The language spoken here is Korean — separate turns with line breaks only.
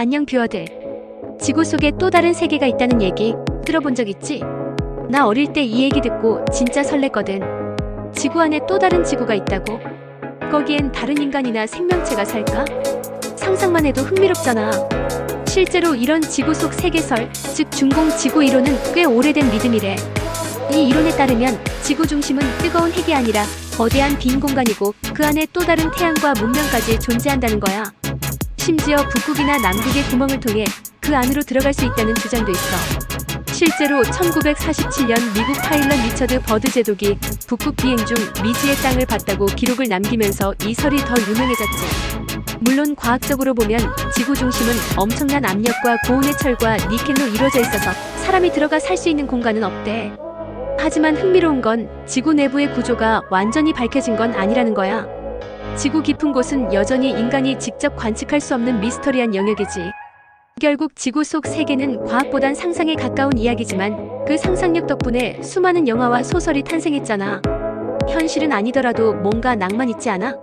안녕 뷰어들. 지구 속에 또 다른 세계가 있다는 얘기 들어본 적 있지? 나 어릴 때 이 얘기 듣고 진짜 설렜거든. 지구 안에 또 다른 지구가 있다고? 거기엔 다른 인간이나 생명체가 살까? 상상만 해도 흥미롭잖아. 실제로 이런 지구 속 세계설, 즉 중공 지구 이론은 꽤 오래된 믿음이래. 이 이론에 따르면 지구 중심은 뜨거운 핵이 아니라 거대한 빈 공간이고 그 안에 또 다른 태양과 문명까지 존재한다는 거야. 심지어 북극이나 남극의 구멍을 통해 그 안으로 들어갈 수 있다는 주장도 있어. 실제로 1947년 미국 파일럿 리처드 버드 제독이 북극 비행 중 미지의 땅을 봤다고 기록을 남기면서 이 설이 더 유명해졌지. 물론 과학적으로 보면 지구 중심은 엄청난 압력과 고온의 철과 니켈로 이루어져 있어서 사람이 들어가 살 수 있는 공간은 없대. 하지만 흥미로운 건 지구 내부의 구조가 완전히 밝혀진 건 아니라는 거야. 지구 깊은 곳은 여전히 인간이 직접 관측할 수 없는 미스터리한 영역이지. 결국 지구 속 세계는 과학보단 상상에 가까운 이야기지만 그 상상력 덕분에 수많은 영화와 소설이 탄생했잖아. 현실은 아니더라도 뭔가 낭만 있지 않아?